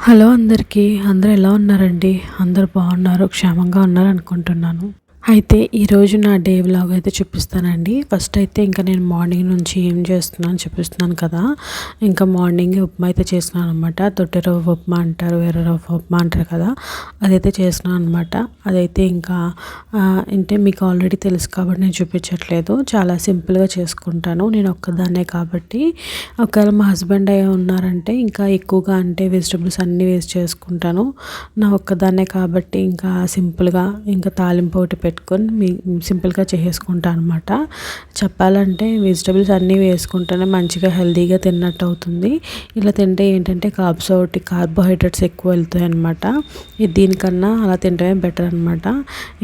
Hello అందరికీ అందరూ ఎలా ఉన్నారండి? అందరు బాగున్నారు క్షేమంగా ఉన్నారనుకుంటున్నాను. అయితే ఈరోజు నా డే వ్లాగ్ అయితే చూపిస్తానండి. ఫస్ట్ అయితే ఇంకా నేను మార్నింగ్ నుంచి ఏం చేస్తున్నాను చూపిస్తున్నాను కదా. ఇంకా మార్నింగ్ ఉప్మా అయితే చేస్తున్నాను అనమాట తొట్టె రవ్వ ఉప్మా అంటారు వేరే రవ్వ ఉప్మా అంటారు కదా. అదైతే చేస్తున్నాను అనమాట అదైతే ఇంకా అంటే మీకు ఆల్రెడీ తెలుసు కాబట్టి నేను చూపించట్లేదు. చాలా సింపుల్గా చేసుకుంటాను. నేను ఒక్కదాన్నే కాబట్టి. ఒకవేళ మా హస్బెండ్ అయ్యి ఉన్నారంటే ఇంకా ఎక్కువగా అంటే వెజిటబుల్స్ అన్నీ వేస్ట్ చేసుకుంటాను. నా ఒక్కదాన్నే కాబట్టి ఇంకా సింపుల్గా ఇంకా తాలింపు ఒకటి పెట్టుకొని మీ సింపుల్గా చేసేసుకుంటాను అనమాట చెప్పాలంటే వెజిటబుల్స్ అన్నీ వేసుకుంటేనే మంచిగా హెల్తీగా తిన్నట్టు అవుతుంది. ఇలా తింటే ఏంటంటే కార్బ్స్ ఒకటి కార్బోహైడ్రేట్స్ ఎక్కువ వెళ్తాయి అనమాట దీనికన్నా అలా తింటమే బెటర్ అనమాట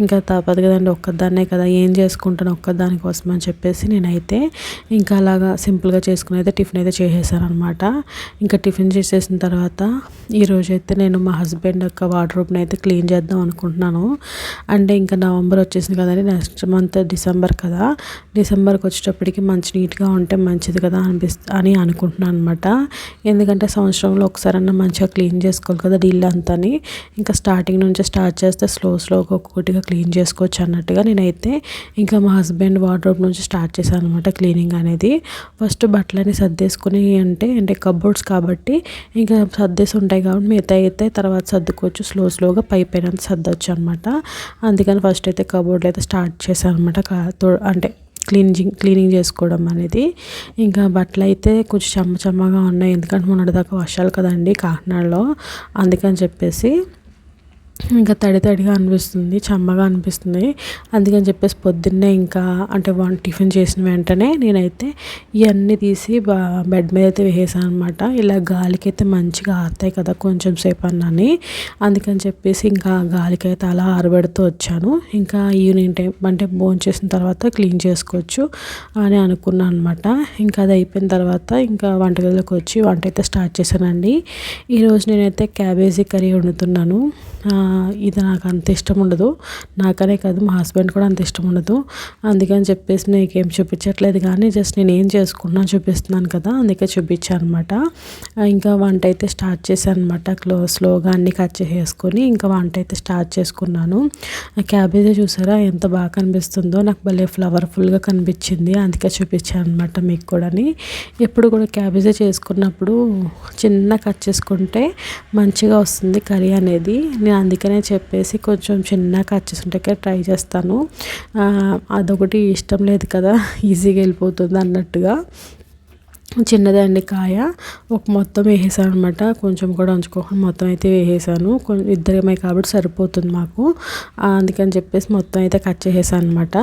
ఇంకా తప్పదు కదండి ఒక్కదాన్నే కదా ఏం చేసుకుంటాను ఒక్కదాని కోసం అని చెప్పేసి నేనైతే ఇంకా అలాగా సింపుల్గా చేసుకుని అయితే టిఫిన్ అయితే చేసేసాను అనమాట ఇంకా టిఫిన్ చేసేసిన తర్వాత ఈరోజు అయితే నేను మా హస్బెండ్ యొక్క వార్డ్రోబ్ని అయితే క్లీన్ చేద్దాం అనుకుంటున్నాను. అంటే ఇంకా నవంబర్ వచ్చేసింది కదండి నెక్స్ట్ మంత్ డిసెంబర్ కదా. డిసెంబర్కి వచ్చేటప్పటికి మంచి నీట్గా ఉంటే మంచిది కదా అనిపిస్తు అని అనుకుంటున్నాను అనమాట ఎందుకంటే సంవత్సరంలో ఒకసారన్నా మంచిగా క్లీన్ చేసుకోవాలి కదా ఇల్లు అంతని. ఇంకా స్టార్టింగ్ నుంచి స్టార్ట్ చేస్తే స్లో స్లోగా ఒక్కొక్కటిగా క్లీన్ చేసుకోవచ్చు అన్నట్టుగా నేనైతే ఇంకా మా హస్బెండ్ వార్డ్రోబ్ నుంచి స్టార్ట్ చేశాను అనమాట క్లీనింగ్ అనేది. ఫస్ట్ బట్టలని సర్దేసుకుని అంటే అంటే కబోర్డ్స్ కాబట్టి ఇంకా సర్దేసి ఉంటాయి కాబట్టి మిగతా అయితే తర్వాత సర్దుకోవచ్చు. స్లో స్లోగా పై పైన సర్దొచ్చు అనమాట అందుకని ఫస్ట్ అయితే కబోర్డ్లు అయితే స్టార్ట్ చేశాను అనమాట అంటే క్లీనింగ్ క్లీనింగ్ చేసుకోవడం అనేది. ఇంకా బట్టలు అయితే కొంచెం చెమ్మ చెమ్మగా ఉన్నాయి. ఎందుకంటే మొన్నటిదాకా వర్షాలు కదండి కాకినాడలో. అందుకని చెప్పేసి ఇంకా తడి తడిగా అనిపిస్తుంది చమ్మగా అనిపిస్తుంది. అందుకని చెప్పేసి పొద్దున్నే ఇంకా అంటే వన్ టిఫిన్ చేసిన వెంటనే నేనైతే ఇవన్నీ తీసి బెడ్ మీద అయితే వేసాను అనమాట ఇలా గాలికి అయితే మంచిగా ఆరుతాయి కదా కొంచెం సేపు అన్నని. అందుకని చెప్పేసి ఇంకా గాలికి అయితే అలా ఆరబెడుతూ వచ్చాను. ఇంకా ఈవినింగ్ టైం అంటే భోజనం చేసిన తర్వాత క్లీన్ చేసుకోవచ్చు అని అనుకున్నాను అనమాట ఇంకా అది అయిపోయిన తర్వాత ఇంకా వంటగదిలోకి వచ్చి వంట అయితే స్టార్ట్ చేశానండి. ఈరోజు నేనైతే క్యాబేజీ కర్రీ వండుతున్నాను. ఇది నాకు అంత ఇష్టం ఉండదు నాకనే కాదు మా హస్బెండ్ కూడా అంత ఇష్టం ఉండదు అందుకని చెప్పేసి నీకేం చూపించట్లేదు కానీ జస్ట్ నేను ఏం చేసుకున్నా చూపిస్తున్నాను కదా అందుకే చూపించాను అనమాట ఇంకా వంట అయితే స్టార్ట్ చేశాను అనమాట క్లో స్లోగా అన్ని కట్ చేసుకొని ఇంకా వంట అయితే స్టార్ట్ చేసుకున్నాను. క్యాబేజీ చూసారా ఎంత బాగా కనిపిస్తుందో నాకు భలే ఫ్లవర్ఫుల్గా కనిపించింది అందుకే చూపించాను అనమాట మీకు కూడాని. ఎప్పుడు కూడా క్యాబేజీ చేసుకున్నప్పుడు చిన్న కట్ చేసుకుంటే మంచిగా వస్తుంది కర్రీ అనేది. నేను అందుకే అందుకనే చెప్పేసి కొంచెం చిన్న కచ్చెస్ ఉంటే ట్రై చేస్తాను. అదొకటి ఇష్టం లేదు కదా ఈజీగా వెళ్ళిపోతుంది అన్నట్టుగా. చిన్నదండి కాయ ఒక మొత్తం వేసేసాను అనమాట కొంచెం కూడా ఉంచుకోకుండా మొత్తం అయితే వేసేసాను. ఇద్దరమే కాబట్టి సరిపోతుంది మాకు. అందుకని చెప్పేసి మొత్తం అయితే కట్ చేసేసాను అనమాట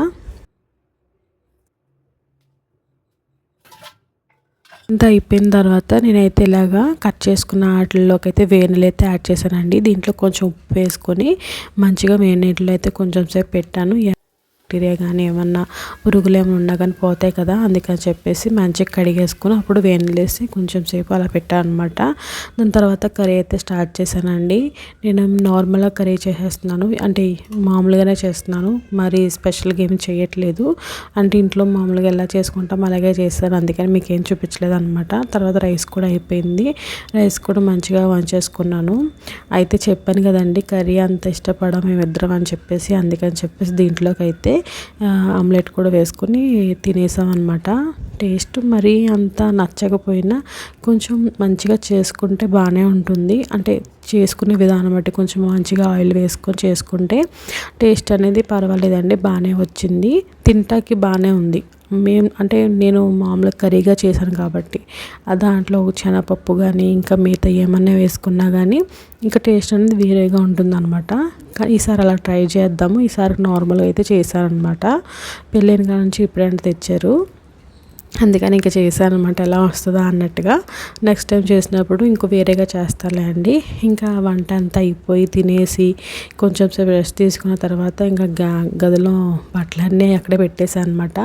అంతా అయిపోయిన తర్వాత నేనైతే ఇలాగా కట్ చేసుకున్న వాటిల్లోకి అయితే వేనీళ్ళు అయితే యాడ్ చేశానండి. దీంట్లో కొంచెం ఉప్పు వేసుకొని మంచిగా వేడి అయితే కొంచెం సేపు పెట్టాను. బ్యాక్టీరియా కానీ ఏమన్నా పురుగులు ఏమైనా ఉన్నా కానీ పోతాయి కదా అందుకని చెప్పేసి మంచిగా కడిగేసుకుని అప్పుడు వేనలేసి కొంచెం సేపు అలా పెట్టాను అనమాట దాని తర్వాత కర్రీ అయితే స్టార్ట్ చేశానండి. నేను నార్మల్గా కర్రీ చేసేస్తున్నాను. అంటే మామూలుగానే చేస్తున్నాను. మరి స్పెషల్గా ఏమి చేయట్లేదు. అంటే ఇంట్లో మామూలుగా ఎలా చేసుకుంటాం అలాగే చేస్తాను అందుకని మీకు ఏం చూపించలేదు అనమాట తర్వాత రైస్ కూడా అయిపోయింది. రైస్ కూడా మంచిగా వంచేసుకున్నాను. అయితే చెప్పాను కదండి కర్రీ అంత ఇష్టపడ మేమిద్దరం అని చెప్పేసి అందుకని చెప్పేసి దీంట్లోకి అయితే ఆమ్లెట్ కూడా వేసుకొని తినేసాం అనమాట టేస్ట్ మరీ అంత నచ్చకపోయినా కొంచెం మంచిగా చేసుకుంటే బాగానే ఉంటుంది. అంటే చేసుకునే విధానం బట్టి కొంచెం మంచిగా ఆయిల్ వేసుకొని చేసుకుంటే టేస్ట్ అనేది పర్వాలేదండి బాగానే వచ్చింది. తింటాకి బాగానే ఉంది. మేము అంటే నేను మామూలుగా కర్రీగా చేశాను కాబట్టి దాంట్లో శనగపప్పు కానీ ఇంకా మిగతా ఏమన్నా వేసుకున్నా కానీ ఇంకా టేస్ట్ అనేది వేరేగా ఉంటుందన్నమాట. ఈసారి అలా ట్రై చేద్దాము. ఈసారి నార్మల్గా అయితే చేశారనమాట పెళ్ళైన కాడ నుంచి ఇప్పుడంటే తెచ్చారు. అందుకని ఇంకా చేశాను అనమాట ఎలా వస్తుందా అన్నట్టుగా. నెక్స్ట్ టైం చేసినప్పుడు ఇంకో వేరేగా చేస్తాలే అండి. ఇంకా వంట అంతా అయిపోయి తినేసి కొంచెం సేపు రెస్ట్ తీసుకున్న తర్వాత ఇంకా గదిలో బట్టలన్నీ అక్కడే పెట్టేశాను అనమాట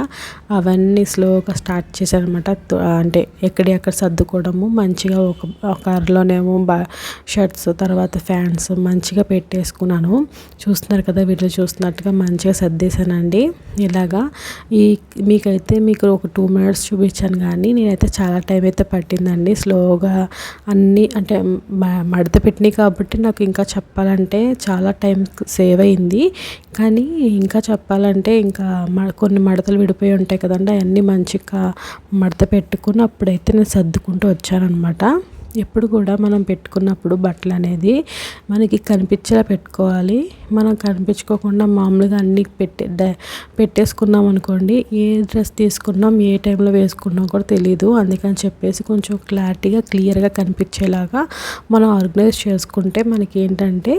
అవన్నీ స్లోగా స్టార్ట్ చేశాను అనమాట అంటే ఎక్కడెక్కడ సర్దుకోవడము మంచిగా ఒక ఒక అరలోనేమో బా షర్ట్స్ తర్వాత ఫ్యాన్స్ మంచిగా పెట్టేసుకున్నాను. చూస్తున్నారు కదా వీటిలో చూస్తున్నట్టుగా మంచిగా సర్దేశానండి. ఇలాగా ఈ మీకైతే మీకు ఒక టూ మినిట్స్ వీడియోస్ చూపించాను కానీ నేనైతే చాలా టైం అయితే పట్టిందండి. స్లోగా అన్నీ అంటే మ- మడత పెట్టినాయి కాబట్టి నాకు ఇంకా చెప్పాలంటే చాలా టైం సేవ్ అయింది. కానీ ఇంకా చెప్పాలంటే ఇంకా మ- కొన్ని మడతలు విడిపోయి ఉంటాయి కదండి అవన్నీ మంచిగా మడత పెట్టుకుని అప్పుడైతే నేను సర్దుకుంటూ వచ్చానమాట ఎప్పుడు కూడా మనం పెట్టుకున్నప్పుడు బట్టలు అనేది మనకి కనిపించేలా పెట్టుకోవాలి. మనం కనిపించుకోకుండా మామూలుగా అన్ని పెట్టే పెట్టేసుకున్నాం అనుకోండి ఏ డ్రెస్ తీసుకున్నాం ఏ టైంలో వేసుకున్నాం కూడా తెలియదు అందుకని చెప్పేసి కొంచెం క్లారిటీగా క్లియర్గా కనిపించేలాగా మనం ఆర్గనైజ్ చేసుకుంటే మనకి ఏంటంటే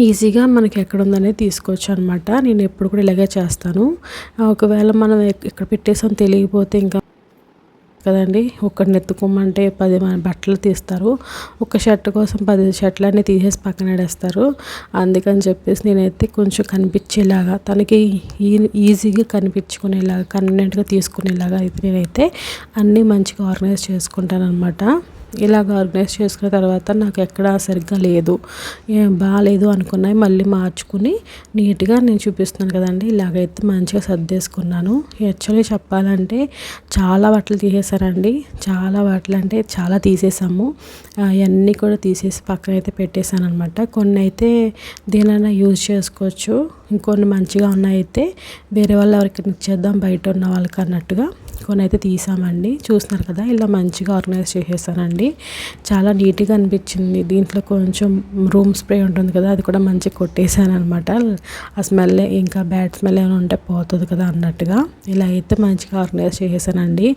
ఈజీగా మనకి ఎక్కడ ఉందనేది తీసుకోవచ్చు అనమాట నేను ఎప్పుడు కూడా ఇలాగే చేస్తాను. ఒకవేళ మనం ఎక్కడ పెట్టేసాం తెలియకపోతే ఇంకా కదండి. ఒక్కడిని ఎత్తుకోమంటే పది మంది బట్టలు తీస్తారు. ఒక షర్ట్ కోసం పది షర్ట్లన్నీ తీసేసి పక్కన పడేస్తారు అందుకని చెప్పేసి నేనైతే కొంచెం కనిపించేలాగా తనకి ఈ- ఈజీగా కనిపించుకునేలాగా కన్వీనియంట్గా తీసుకునేలాగా అయితే నేనైతే అన్నీ మంచిగా ఆర్గనైజ్ చేసుకుంటాను అనమాట ఇలాగ ఆర్గనైజ్ చేసుకున్న తర్వాత నాకు ఎక్కడ సరిగ్గా లేదు. బాగాలేదు అనుకున్నాయి. మళ్ళీ మార్చుకుని నీట్గా నేను చూపిస్తున్నాను కదండి. ఇలాగైతే మంచిగా సర్దేసుకున్నాను. యాక్చువల్లీ చెప్పాలంటే చాలా బట్టలు తీసేసానండి చాలా బట్టలు అంటే చాలా తీసేసాము అవన్నీ కూడా తీసేసి పక్కన అయితే పెట్టేశాను అనమాట కొన్ని అయితే దేనైనా యూజ్ చేసుకోవచ్చు. ఇంకొన్ని మంచిగా ఉన్నాయితే వేరే వాళ్ళు ఎవరికైనా ఇచ్చేద్దాం. బయట ఉన్న వాళ్ళకి అన్నట్టుగా. కొన్ని అయితే తీసామండి. చూస్తున్నారు కదా ఇలా మంచిగా ఆర్గనైజ్ చేసేసానండి. చాలా నీట్గా అనిపించింది. దీంట్లో కొంచెం రూమ్ స్ప్రే ఉంటుంది కదా అది కూడా మంచిగా కొట్టేశాను అనమాట ఆ స్మెల్ ఇంకా బ్యాడ్ స్మెల్ ఏమైనా ఉంటే పోతుంది కదా అన్నట్టుగా. ఇలా అయితే మంచిగా ఆర్గనైజ్ చేసేసానండి.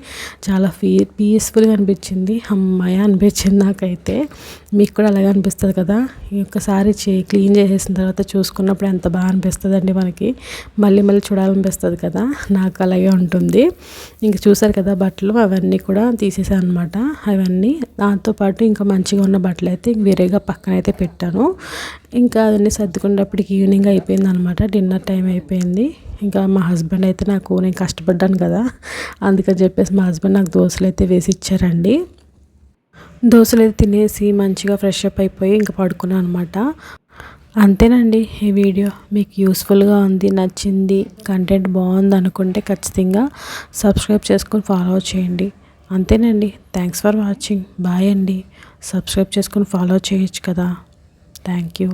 చాలా ఫీ పీస్ఫుల్గా అనిపించింది. అమ్మాయి అనిపించింది నాకైతే. మీకు కూడా అలాగే అనిపిస్తుంది కదా. ఈ ఒక్కసారి చే క్లీన్ చేసేసిన తర్వాత చూసుకున్నప్పుడు ఎంత బాగా అనిపిస్తుంది అండి మనకి. మళ్ళీ మళ్ళీ చూడాలనిపిస్తుంది కదా. నాకు అలాగే ఉంటుంది. ఇంక చూసారు కదా బట్టలు అవన్నీ కూడా తీసేసాను అనమాట అవన్నీ దాంతోపాటు ఇంకా మంచిగా ఉన్న బట్టలు అయితే వేరేగా పక్కన అయితే పెట్టాను. ఇంకా అవన్నీ సర్దుకునేటప్పటికి ఈవినింగ్ అయిపోయింది అనమాట డిన్నర్ టైం అయిపోయింది. ఇంకా మా హస్బెండ్ అయితే నాకు నేను కష్టపడ్డాను కదా. అందుకని చెప్పేసి మా హస్బెండ్ నాకు దోశలు అయితే వేసి ఇచ్చారండి. దోశలు అయితే తినేసి మంచిగా ఫ్రెష్ అప్ అయిపోయి ఇంకా పడుకున్నాను అనమాట అంతేనండి ఈ వీడియో మీకు యూస్ఫుల్గా ఉంది నచ్చింది కంటెంట్ బాగుంది అనుకుంటే ఖచ్చితంగా సబ్స్క్రైబ్ చేసుకొని ఫాలో చేయండి. అంతేనండి థ్యాంక్స్ ఫర్ వాచింగ్. బాయ్ అండి సబ్స్క్రైబ్ చేసుకొని ఫాలో చేయొచ్చు కదా. Thank you.